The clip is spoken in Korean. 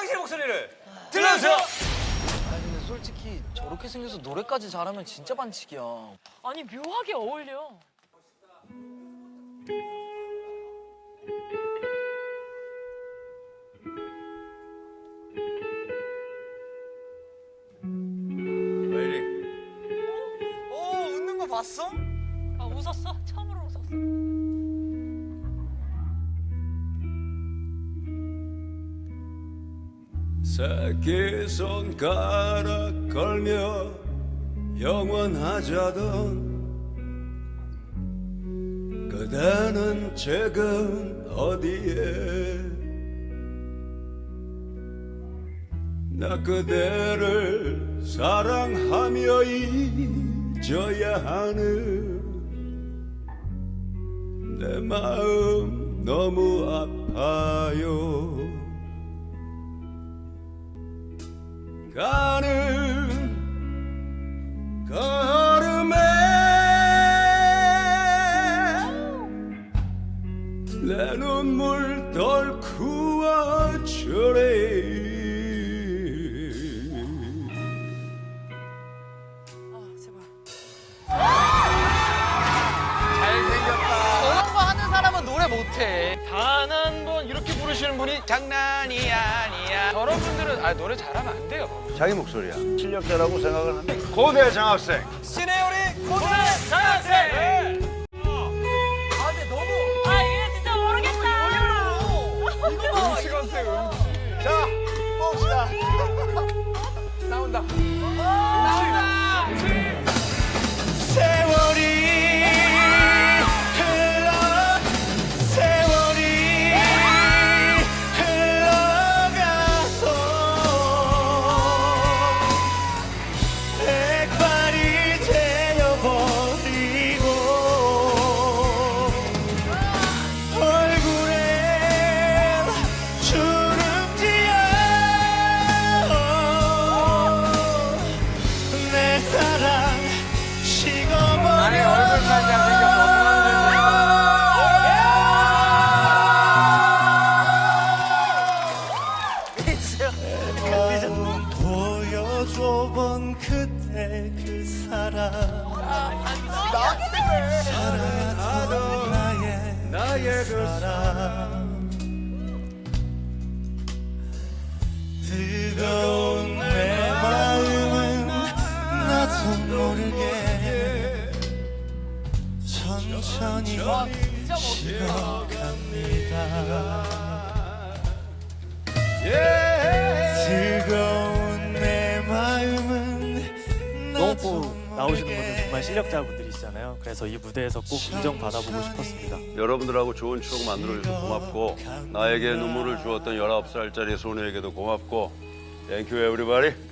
당신의 목소리를 들려주세요. 아니 근데 솔직히 저렇게 생겨서 노래까지 잘하면 진짜 반칙이야. 아니 묘하게 어울려. 왜 이리? 어 웃는 거 봤어? 아 웃었어. 새끼 손가락 걸며 영원하자던 그대는 지금 어디에? 나 그대를 사랑하며 잊어야 하는 내 마음 너무 아파요 가는 걸음에 내 눈물 덜쿠어 주리 저런 거 하는 사람은 노래 못해. 단 한 번 이렇게 부르시는 분이 장난이 아니야. 저런 분들은 아, 노래 잘하면 안 돼요. 자기 목소리야. 실력자라고 생각을 하는데 고대 장학생. 시네오리 고대 장학생. 아 근데 너무 아 이거 진짜 모르겠다. 이거 봐. 시간대 음. 자, 봅시다. 나온다. 보여줘본 그때 그 사람 사랑하던 나의 나의 그 사람 뜨거운 내 마음은 나도 모르게 천천히 식어갑니다 마음은 노홍보 나오시는 분들 정말 실력자분들이시잖아요. 그래서 이 무대에서 꼭 인정받아보고 싶었습니다. 여러분들하고 좋은 추억 만들어줘서 고맙고 나에게 눈물을 주었던 19살짜리 소녀에게도 고맙고 땡큐 에브리바디